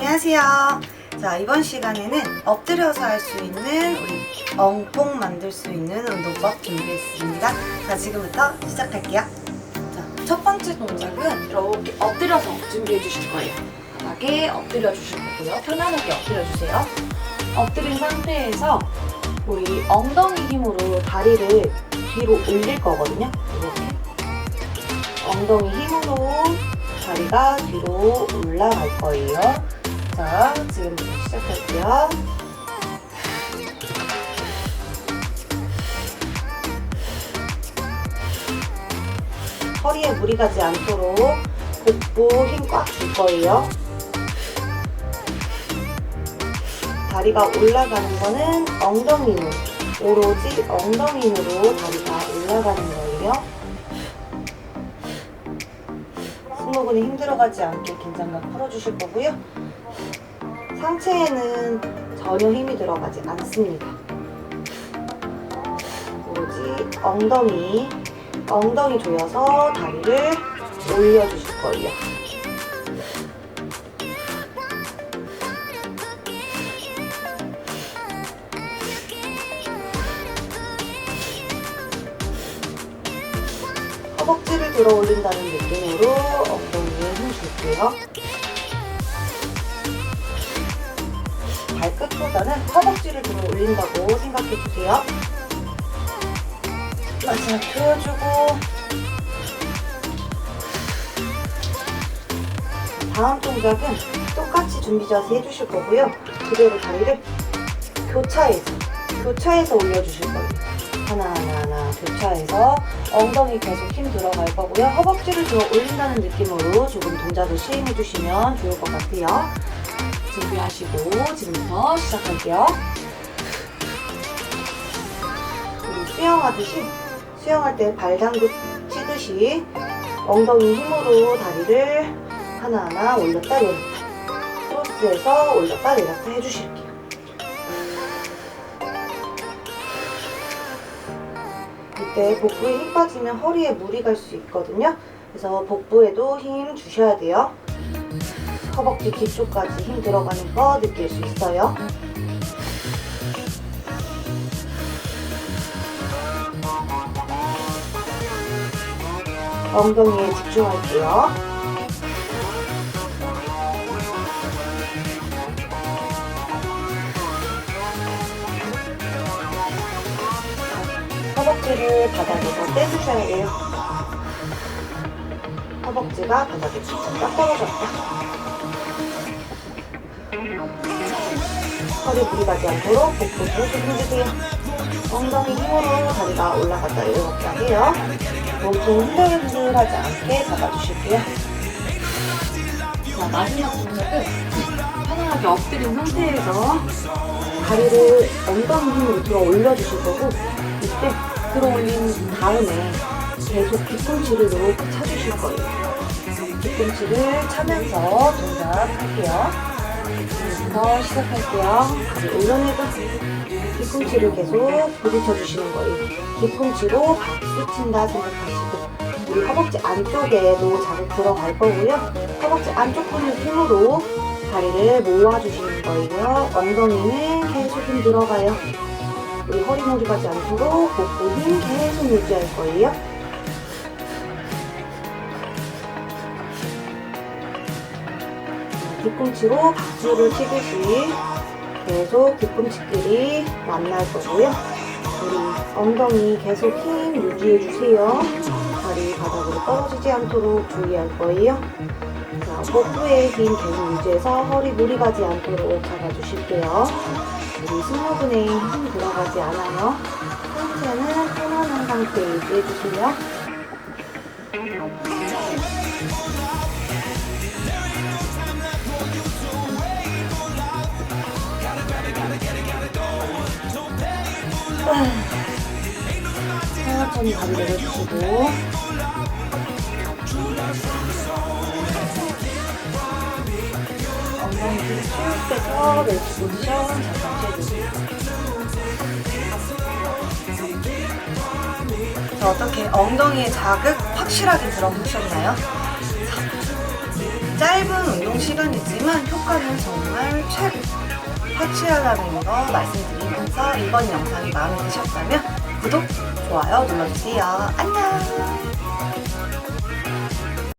안녕하세요. 자, 이번 시간에는 엎드려서 할 수 있는 우리 엉뽕 만들 수 있는 운동법 준비했습니다. 자, 지금부터 시작할게요. 자, 첫 번째 동작은 이렇게 엎드려서 준비해 주실 거예요. 바닥에 엎드려 주실 거고요. 편안하게 엎드려 주세요. 엎드린 상태에서 우리 엉덩이 힘으로 다리를 뒤로 올릴 거거든요. 이렇게. 엉덩이 힘으로 다리가 뒤로 올라갈 거예요. 자, 지금부터 시작할게요. 허리에 무리 가지 않도록 복부 힘 꽉 줄 거예요. 다리가 올라가는 거는 엉덩이 힘, 오로지 엉덩이 힘으로 다리가 올라가는 거예요. 승모근이 힘들어가지 않게 긴장감 풀어주실 거고요. 상체에는 전혀 힘이 들어가지 않습니다. 오로지 엉덩이, 엉덩이 조여서 다리를 올려주실 거예요. 허벅지를 들어 올린다는 느낌으로 엉덩이에 힘 줄게요. 발끝보다는 허벅지를 들어 올린다고 생각해 주세요. 마지막 조여주고 다음 동작은 똑같이 준비 자세 해주실 거고요. 그대로 다리를 교차해서 교차해서 올려주실 거예요. 하나 하나 하나 교차해서 엉덩이 계속 힘 들어갈 거고요. 허벅지를 들어 올린다는 느낌으로 조금 동작을 시행해 주시면 좋을 것 같아요. 준비하시고 지금부터 시작할게요. 수영하듯이 수영할 때 발당구 치듯이 엉덩이 힘으로 다리를 하나하나 올렸다 내렸다 크로스해서 올렸다 내렸다 해주실게요. 이때 복부에 힘 빠지면 허리에 무리 갈 수 있거든요. 그래서 복부에도 힘 주셔야 돼요. 허벅지 뒤쪽까지 힘 들어가는 거 느낄 수 있어요. 엉덩이에 집중할게요. 허벅지를 바닥에서 떼주셔야 돼요. 허벅지가 바닥에 딱 떨어졌다. 허리 무리 가지 않도록 복부 계속 힘주세요. 엉덩이 힘으로 다리가 올라갔다 내려갔다 해요. 몸통 흔들흔들하지 않게 잡아주실게요. 자, 마지막 동작은 편안하게 엎드린 상태에서 다리를 엉덩이 힘으로 들어 올려주실 거고 이때 들어 올린 다음에 계속 뒤꿈치를 이렇게 차주실 거예요. 뒤꿈치를 차면서 동작할게요. 지금부터 시작할게요. 올려내고 뒤꿈치를 계속 부딪혀 주시는 거예요. 뒤꿈치로 박수 친다 생각하시고 우리 허벅지 안쪽에도 자극 들어갈 거고요. 허벅지 안쪽 근육 힘으로 다리를 모아주시는 거예요. 엉덩이는 계속 힘 들어가요. 우리 허리 무리 가지 않도록 복부 힘 계속 유지할 거예요. 뒤꿈치로 박수를 치듯이 계속 뒤꿈치끼리 만날 거고요. 우리 엉덩이 계속 힘 유지해 주세요. 다리 바닥으로 떨어지지 않도록 주의할 거예요. 자, 복부의 힘 계속 유지해서 허리 무리 가지 않도록 잡아주실게요. 우리 승모근에 힘 들어가지 않아요. 상체는 편안한 상태 유지해주세요. 천천히 발을 내려주시고 엉덩이 쉴 때서 멜트 포지션 잠깐 쉬어주세요 어떻게 엉덩이에 자극 확실하게 들어보셨나요? 짧은 운동 시간이지만 효과는 정말 최고! 하치하라는 거 말씀드리면서 이번 영상이 마음에 드셨다면 구독, 좋아요 눌러주세요. 안녕!